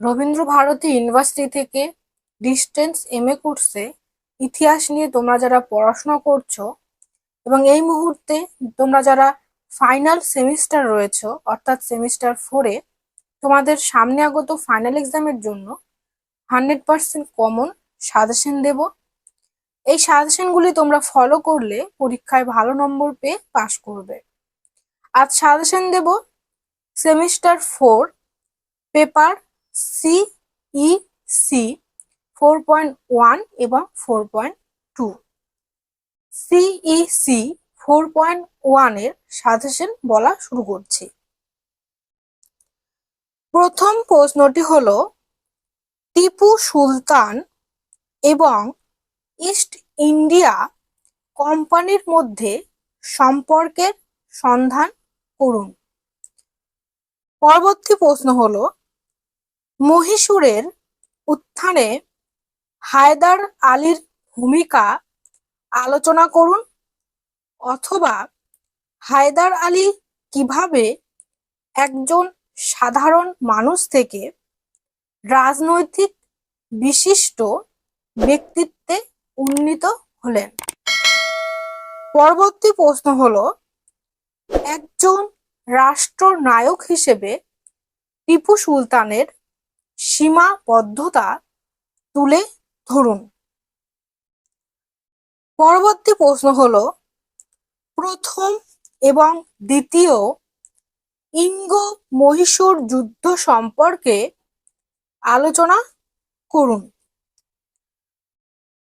Rabindra Bharati university থেকে distance M A কোর্সে ইতিহাস নিয়ে তোমরা যারা পড়াশোনা করছ এবং এই মুহূর্তে তোমরা যারা ফাইনাল সেমিস্টার রয়েছো, অর্থাৎ সেমিস্টার ফোরে তোমাদের সামনে আগত ফাইনাল এক্সামের জন্য হান্ড্রেড পার্সেন্ট কমন সাজেশন দেব। এই সাজেশনগুলি তোমরা ফলো করলে পরীক্ষায় ভালো নম্বর পেয়ে পাশ করবে। আজ সাজেশন দেব semester four paper C E C four point one এবং four point two CEC four point ওয়ানের সাজেশন বলা শুরু করছি। প্রথম প্রশ্নটি হলো, টিপু সুলতান এবং ইস্ট ইন্ডিয়া কোম্পানির মধ্যে সম্পর্কের সন্ধান করুন। পরবর্তী প্রশ্ন হলো মহীশূরের উত্থানে হায়দার আলীর ভূমিকা আলোচনা করুন অথবা হায়দার আলী কীভাবে একজন সাধারণ মানুষ থেকে রাজনৈতিক বিশিষ্ট ব্যক্তিত্বে উন্নীত হলেন? পরবর্তী প্রশ্ন হলো, একজন রাষ্ট্রনায়ক হিসেবে টিপু সুলতানের সীমাবদ্ধতা তুলে ধরুন। পরবর্তী প্রশ্ন হল, প্রথম এবং দ্বিতীয় ইঙ্গ মহীশূর যুদ্ধ সম্পর্কে আলোচনা করুন।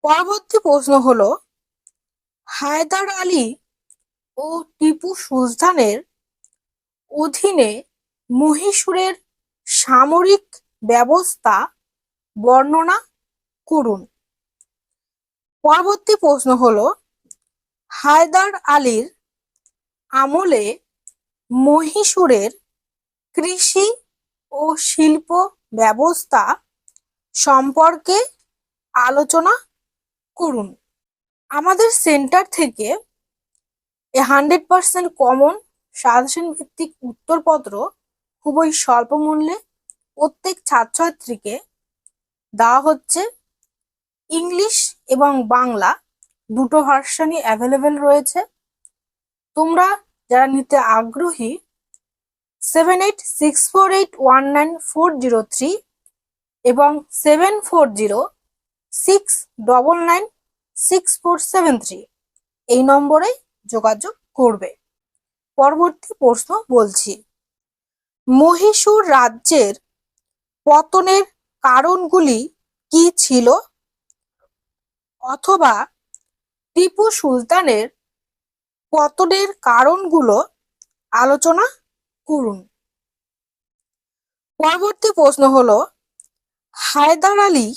পরবর্তী প্রশ্ন হলো, হায়দার আলী ও টিপু সুলতানের অধীনে মহীশূরের সামরিক ব্যবস্থা বর্ণনা করুন। পরবর্তী প্রশ্ন হলো, হায়দার আলীর আমলে মহীশূরের কৃষি ও শিল্প ব্যবস্থা সম্পর্কে আলোচনা করুন। আমাদের সেন্টার থেকে এ হান্ড্রেড পার্সেন্ট কমন সাজেশন ভিত্তিক উত্তরপত্র খুবই স্বল্প মূল্যে প্রত্যেক ছাত্রছাত্রীকে দেওয়া হচ্ছে ইংলিশ এবং বাংলা দুটো ভার্সানই অ্যাভেলেবেল রয়েছে। তোমরা যারা নিতে আগ্রহী seven eight six four eight one nine four zero three এবং seven four zero six double nine six four seven three এই নম্বরে যোগাযোগ করবে। পরবর্তী প্রশ্ন বলছি, মহীশূর রাজ্যের পতনের কারণগুলি কি ছিল? অথবা টিপু সুলতানের পতনের কারণগুলো আলোচনা করুন। পরবর্তী প্রশ্ন হল, হায়দার আলী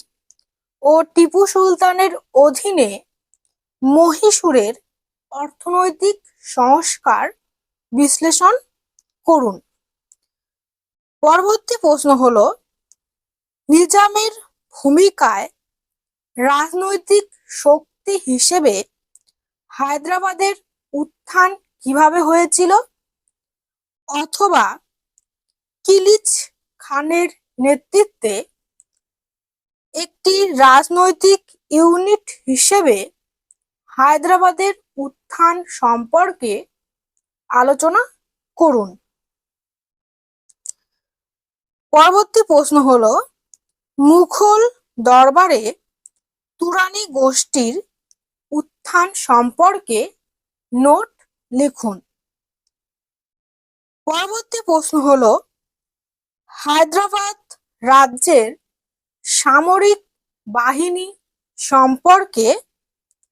ও টিপু সুলতানের অধীনে মহীশূরের অর্থনৈতিক সংস্কার বিশ্লেষণ করুন। পরবর্তী প্রশ্ন হলো নিজামের ভূমিকায় রাজনৈতিক শক্তি হিসেবে হায়দ্রাবাদের উত্থান কীভাবে হয়েছিল? অথবা কিলিচ খানের নেতৃত্বে একটি রাজনৈতিক ইউনিট হিসেবে হায়দ্রাবাদের উত্থান সম্পর্কে আলোচনা করুন। পরবর্তী প্রশ্ন হলো মুঘল দরবারে তুরানি গোষ্ঠীর উত্থান সম্পর্কে নোট লিখুন। পরবর্তী প্রশ্ন হলো, হায়দ্রাবাদ রাজ্যের সামরিক বাহিনী সম্পর্কে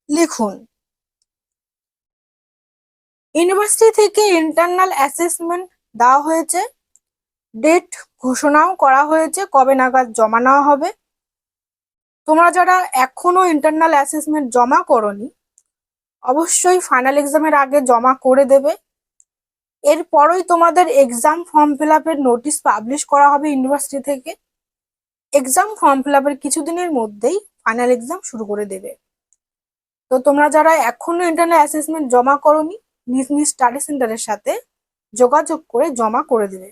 লিখুন। ইউনিভার্সিটি থেকে ইন্টারনাল অ্যাসেসমেন্ট দেওয়া হয়েছে। ডেট ঘোষণাও করা হয়েছে, কবে নাগাদ জমা নেওয়া হবে। তোমরা যারা এখনও ইন্টারনাল অ্যাসেসমেন্ট জমা করনি, অবশ্যই ফাইনাল এক্সামের আগে জমা করে দেবে। এরপরই তোমাদের এক্সাম ফর্ম ফিল আপের নোটিশ পাবলিশ করা হবে ইউনিভার্সিটি থেকে। এক্সাম ফর্ম ফিল আপের কিছুদিনের মধ্যেই ফাইনাল এক্সাম শুরু করে দেবে। তো তোমরা যারা এখনও ইন্টারনাল অ্যাসেসমেন্ট জমা করনি, নিজ নিজ স্টাডি সেন্টারের সাথে যোগাযোগ করে জমা করে দেবে।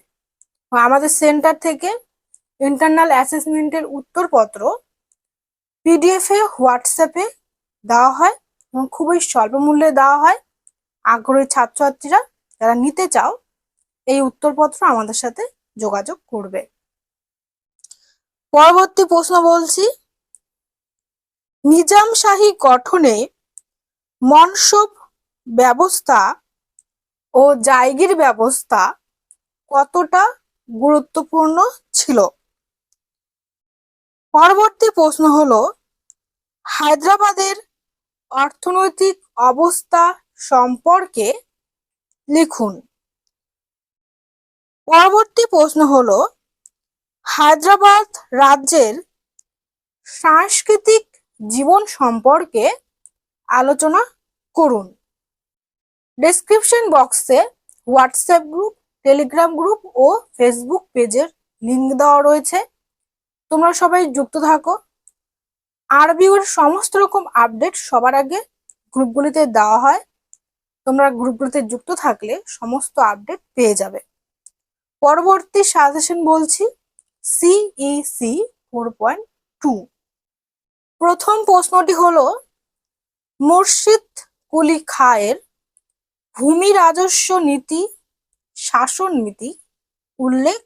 আমাদের সেন্টার থেকে ইন্টারনাল অ্যাসেসমেন্টের উত্তরপত্র পিডিএফ হোয়াটসঅ্যাপে দেওয়া হয় এবং খুবই স্বল্প মূল্যে দেওয়া হয়। আগ্রহী ছাত্রছাত্রীরা যারা নিতে চাও, এই উত্তরপত্র আমাদের সাথে যোগাযোগ করবে। পরবর্তী প্রশ্ন বলছি নিজামশাহী গঠনে মনসব ব্যবস্থা ও জায়গির ব্যবস্থা কতটা গুরুত্বপূর্ণ ছিল। পরবর্তী প্রশ্ন হলো, হায়দ্রাবাদের অর্থনৈতিক অবস্থা সম্পর্কে লিখুন। পরবর্তী প্রশ্ন হলো, হায়দ্রাবাদ রাজ্যের সাংস্কৃতিক জীবন সম্পর্কে আলোচনা করুন। ডেসক্রিপশন বক্সে হোয়াটসঅ্যাপ গ্রুপ টেলিগ্রাম গ্রুপ ও ফেসবুক পেজের লিঙ্ক দেওয়া রয়েছে। তোমরা সবাই যুক্ত থাকো। আরবিওর সমস্ত রকম আপডেট সবার আগে গ্রুপগুলিতে দেওয়া হয়। তোমরা গ্রুপগুলিতে যুক্ত থাকলে সমস্ত আপডেট পেয়ে যাবে। পরবর্তী সাজেশন বলছি সিইসি ফোর পয়েন্ট টু প্রথম প্রশ্নটি হলো, মুর্শিদ কুলি খায়ের ভূমি রাজস্ব নীতি শাসন নীতি উল্লেখ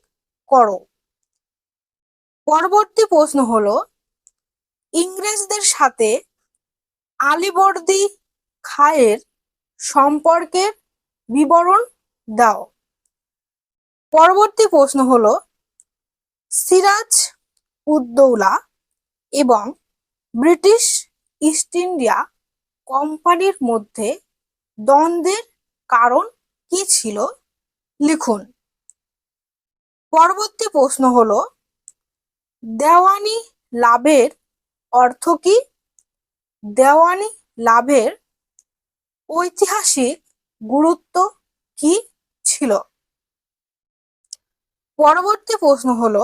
করো। পরবর্তী প্রশ্ন হলো, ইংরেজদের সাথে আলিবর্দি খায়ের সম্পর্কের বিবরণ দাও। পরবর্তী প্রশ্ন হলো, সিরাজ উদ্দৌলা এবং ব্রিটিশ ইস্ট ইন্ডিয়া কোম্পানির মধ্যে দ্বন্দ্বের কারণ কি ছিল? লিখুন। পরবর্তী প্রশ্ন হলো, দেওয়ানি লাভের অর্থ কি? দেওয়ানি লাভের ঐতিহাসিক গুরুত্ব কি ছিল? পরবর্তী প্রশ্ন হল,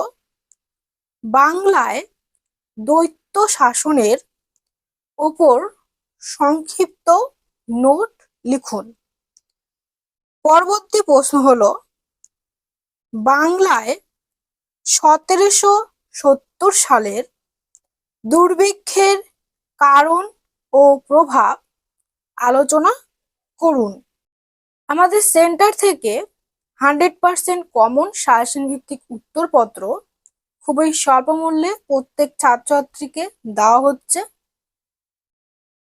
বাংলায় দ্বৈত শাসনের ওপর সংক্ষিপ্ত নোট লিখুন। পরবর্তী প্রশ্ন হলো, বাংলায় সতেরোশো সত্তর সালের দুর্ভিক্ষের কারণ ও প্রভাব আলোচনা করুন। আমাদের সেন্টার থেকে হান্ড্রেড পার্সেন্ট কমন সাজেশন ভিত্তিক উত্তরপত্র খুবই স্বল্প মূল্যে প্রত্যেক ছাত্রছাত্রীকে দেওয়া হচ্ছে।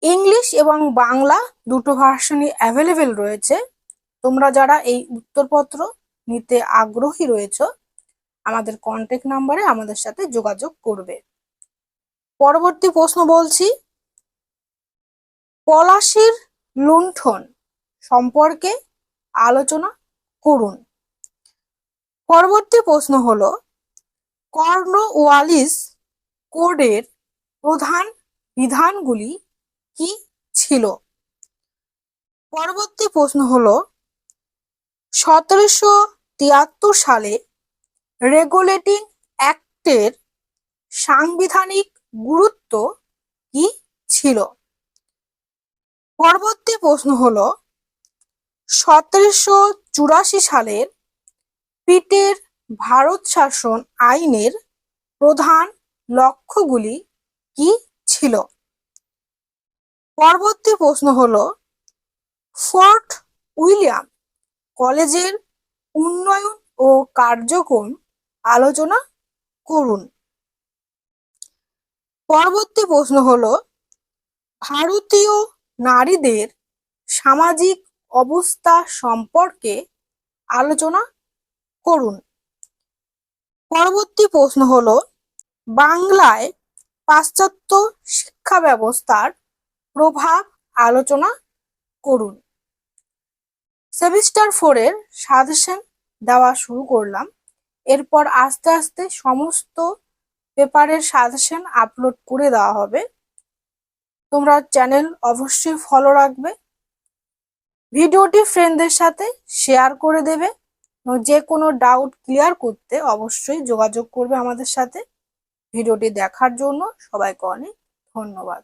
ইংলিশ এবং বাংলা দুটো ভার্সনই অ্যাভেলেবেল রয়েছে। তোমরা যারা এই উত্তরপত্র নিতে আগ্রহী রয়েছ, আমাদের কন্ট্যাক্ট নাম্বারে আমাদের সাথে যোগাযোগ করবে। পরবর্তী প্রশ্ন বলছি, পলাশির লুণ্ঠন সম্পর্কে আলোচনা করুন। পরবর্তী প্রশ্ন হলো কর্নওয়ালিস কোডের প্রধান বিধানগুলি কি ছিল? পরবর্তী প্রশ্ন হলো সতেরোশো তিয়াত্তর সালে রেগুলেটিং অ্যাক্টের সাংবিধানিক গুরুত্ব কি ছিল? পরবর্তী প্রশ্ন হল, সতেরোশো চুরাশি সালের পিটের ভারত শাসন আইনের প্রধান লক্ষ্যগুলি কি ছিল? পরবর্তী প্রশ্ন হল, ফোর্ট উইলিয়াম কলেজের উন্নয়ন ও কার্যক্রম আলোচনা করুন। পরবর্তী প্রশ্ন হল, ভারতীয় নারীদের সামাজিক অবস্থা সম্পর্কে আলোচনা করুন। পরবর্তী প্রশ্ন হল, বাংলায় পাশ্চাত্য শিক্ষা ব্যবস্থার প্রভাব আলোচনা করুন। সেমিস্টার ফোরের সাজেশন দেওয়া শুরু করলাম। এরপর আস্তে আস্তে সমস্ত পেপারের সাজেশন আপলোড করে দেওয়া হবে। তোমরা চ্যানেল অবশ্যই ফলো রাখবে। ভিডিওটি ফ্রেন্ডদের সাথে শেয়ার করে দেবে। যে কোনো ডাউট ক্লিয়ার করতে অবশ্যই যোগাযোগ করবে আমাদের সাথে। ভিডিওটি দেখার জন্য সবাইকে অনেক ধন্যবাদ।